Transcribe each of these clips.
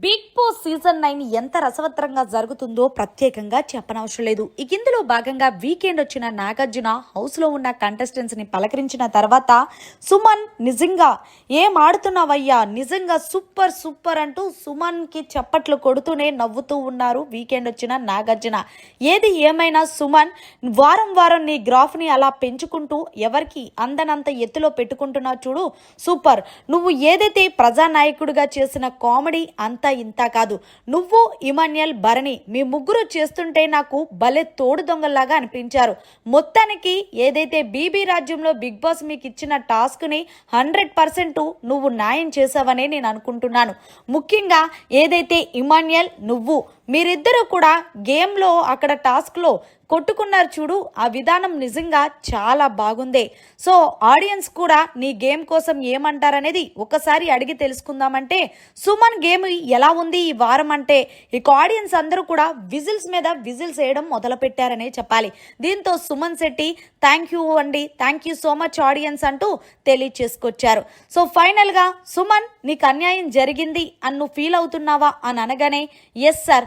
Big boss season nine ఎంత రసవత్తరంగా జరుగుతుందో ప్రత్యేకంగా చెప్పనవసరం లేదు. ఇక ఇందులో భాగంగా వీకెండ్ వచ్చిన నాగార్జున హౌస్లో ఉన్న కంటెస్టెంట్స్ని పలకరించిన తర్వాత సుమన్ నిజంగా ఏం ఆడుతున్నావయ్యా? నిజంగా సూపర్ సూపర్ అంటూ సుమన్కి చప్పట్లు కొడుతూనే నవ్వుతూ ఉన్నారు వీకెండ్ వచ్చిన నాగార్జున. ఏది ఏమైనా సుమన్ వారం వారం నీ గ్రాఫ్ని అలా పెంచుకుంటూ ఎవరికి అందనంత ఎత్తులో పెట్టుకుంటున్నావు చూడు? సూపర్ నువ్వు ఏదైతే ప్రజానాయకుడిగా చేసిన కామెడీ అంత ఇంత కాదు. నువ్వు ఇమాన్యల్ భరణి మీ ముగ్గురు చేస్తుంటే నాకు భలే తోడు దొంగల్లాగా అనిపించారు. మొత్తానికి ఏదైతే బీబీ రాజ్యంలో బిగ్ బాస్ మీకు ఇచ్చిన టాస్క్ని హండ్రెడ్ పర్సెంట్ నువ్వు న్యాయం చేసావనే నేను అనుకుంటున్నాను. ముఖ్యంగా ఏదైతే ఇమాన్యుయల్ నువ్వు మీరిద్దరూ కూడా గేమ్లో అక్కడ టాస్క్లో కొట్టుకున్నారు చూడు ఆ విధానం నిజంగా చాలా బాగుంది. సో ఆడియన్స్ కూడా నీ గేమ్ కోసం ఏమంటారనేది ఒకసారి అడిగి తెలుసుకుందామంటే సుమన్ గేమ్ ఎలా ఉంది ఈ వారం అంటే ఇక ఆడియన్స్ అందరూ కూడా విజిల్స్ మీద విజిల్స్ వేయడం మొదలుపెట్టారనే చెప్పాలి. దీంతో సుమన్ శెట్టి థ్యాంక్ యూ అండి thank you so much audience అంటూ తెలియచేసుకొచ్చారు. సో ఫైనల్గా సుమన్ నీకు అన్యాయం జరిగింది అని నువ్వు ఫీల్ అవుతున్నావా? అని అనగానే ఎస్ సార్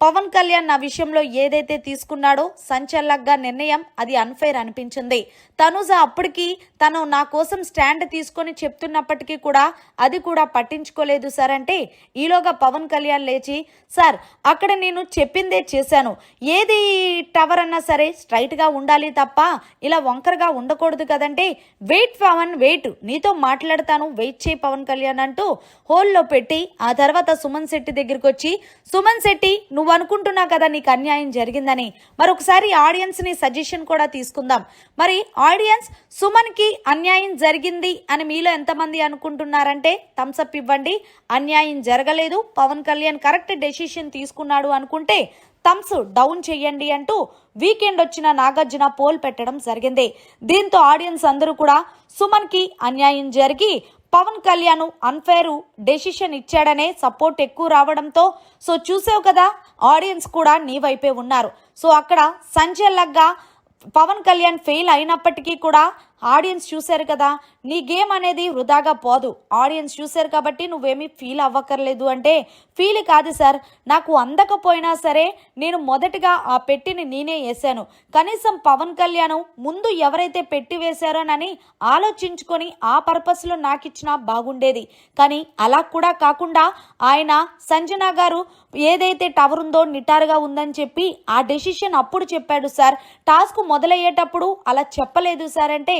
పవన్ కళ్యాణ్ నా విషయంలో ఏదైతే తీసుకున్నాడో సంచలగ్గా నిర్ణయం అది అన్ఫైర్ అనిపించింది. తనుజ అప్పటికి తను నా కోసం స్టాండ్ తీసుకొని చెప్తున్నప్పటికీ కూడా అది కూడా పట్టించుకోలేదు సార్. అంటే ఈలోగా పవన్ కళ్యాణ్ లేచి సార్ అక్కడ నేను చెప్పిందే చేశాను. ఏది టవర్ అన్నా సరే స్ట్రైట్గా ఉండాలి తప్ప ఇలా వంకరగా ఉండకూడదు కదంటే వెయిట్ పవన్ వెయిట్ నీతో మాట్లాడతాను. వెయిట్ చేయి పవన్ కళ్యాణ్ అంటూ హోల్లో పెట్టి ఆ తర్వాత సుమన్ శెట్టి దగ్గరికి వచ్చి సుమన్ శెట్టి నువ్వు అనుకుంటున్నావు కదా నీకు అన్యాయం జరిగిందని. మరొకసారి ఆడియన్స్ని సజెషన్ కూడా తీసుకుందాం. మరి ఆడియన్స్ సుమన్కి అన్యాయం జరిగింది అని మీలో ఎంతమంది అనుకుంటున్నారంటే థమ్స్అప్ ఇవ్వండి. అన్యాయం జరగలేదు. పవన్ కళ్యాణ్ కరెక్ట్ డెసిషన్ తీసుకున్నాడు అనుకుంటే థమ్స్ డౌన్ చెయ్యండి అంటూ వీకెండ్ వచ్చిన నాగార్జున పోల్ పెట్టడం జరిగింది. దీంతో ఆడియన్స్ అందరూ కూడా సుమన్కి అన్యాయం జరిగి పవన్ కళ్యాణ్ అన్ఫేరు డెసిషన్ ఇచ్చాడనే సపోర్ట్ ఎక్కువ రావడంతో సో చూసావు కదా ఆడియన్స్ కూడా నీ వైపే ఉన్నారు. సో అక్కడ సంజయ్ లగ్గా పవన్ కళ్యాణ్ ఫెయిల్ అయినప్పటికీ కూడా ఆడియన్స్ చూశారు కదా నీ గేమ్ అనేది వృధాగా పోదు. ఆడియన్స్ చూశారు కాబట్టి నువ్వేమీ ఫీల్ అవ్వక్కర్లేదు అంటే ఫీల్ కాదు సార్ నాకు అందకపోయినా సరే నేను మొదటగా ఆ పెట్టిని నేనే వేశాను కనీసం పవన్ కళ్యాణ్ ముందు ఎవరైతే పెట్టి వేశారోనని ఆలోచించుకొని ఆ పర్పస్లో నాకు ఇచ్చినా బాగుండేది. కానీ అలా కూడా కాకుండా ఆయన సంజన గారు ఏదైతే టవర్ ఉందో నిటారుగా ఉందని చెప్పి ఆ డెసిషన్ అప్పుడు చెప్పాడు సార్ టాస్క్ మొదలయ్యేటప్పుడు అలా చెప్పలేదు సార్ అంటే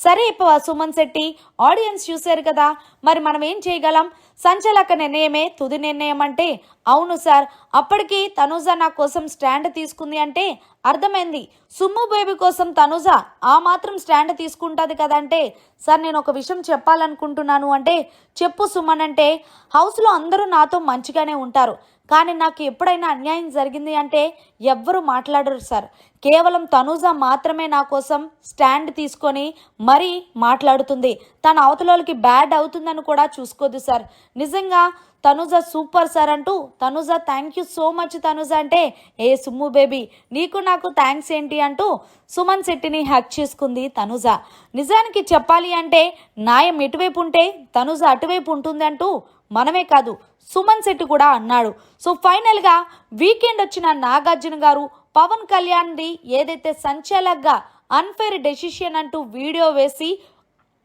సరే ప- సుమన్ శెట్టి ఆడియన్స్ చూశారు కదా. మరి మనం ఏం చేయగలం? సంచలక నిర్ణయమే తుది నిర్ణయం అంటే అవును సార్ అప్పటికి తనుజ నా కోసం స్టాండ్ తీసుకుంది అంటే అర్థమైంది. సుమ్ము బేబీ కోసం తనుజ ఆ మాత్రం స్టాండ్ తీసుకుంటుంది కదంటే సార్ నేను ఒక విషయం చెప్పాలనుకుంటున్నాను అంటే చెప్పు సుమన్ అంటే హౌస్లో అందరూ నాతో మంచిగానే ఉంటారు. కానీ నాకు ఎప్పుడైనా అన్యాయం జరిగింది అంటే ఎవ్వరు మాట్లాడరు సార్. కేవలం తనూజ మాత్రమే నా కోసం స్టాండ్ తీసుకొని మరీ మాట్లాడుతుంది. తన అవతలకి బ్యాడ్ అవుతుందని కూడా చూసుకోదు సార్. నిజంగా తనుజ సూపర్ సార్ అంటూ Tanuja thank you so much Tanuja అంటే ఏ సుమ్ము బేబీ నీకు నాకు థ్యాంక్స్ ఏంటి? అంటూ సుమన్ శెట్టిని హ్యాక్ చేసుకుంది తనుజ. నిజానికి చెప్పాలి అంటే న్యాయం ఎటువైపు ఉంటే తనుజ అటువైపు ఉంటుంది అంటూ మనమే కాదు సుమన్ శెట్టి కూడా అన్నాడు. సో ఫైనల్గా వీకెండ్ వచ్చిన నాగార్జున గారు పవన్ కళ్యాణ్ది ఏదైతే సంచలగ్గా అన్ఫెయిర్ డెసిషన్ అంటూ వీడియో వేసి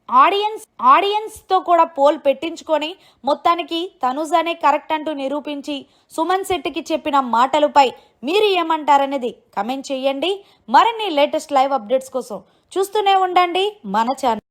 ఆడియన్స్ ఆడియన్స్తో కూడా పోల్ పెట్టించుకొని మొత్తానికి తనుజానే కరెక్ట్ అంటూ నిరూపించి సుమన్ శెట్టికి చెప్పిన మాటలపై మీరు ఏమంటారనేది కమెంట్ చేయండి. మరిన్ని లేటెస్ట్ లైవ్ అప్డేట్స్ కోసం చూస్తూనే ఉండండి మన ఛానల్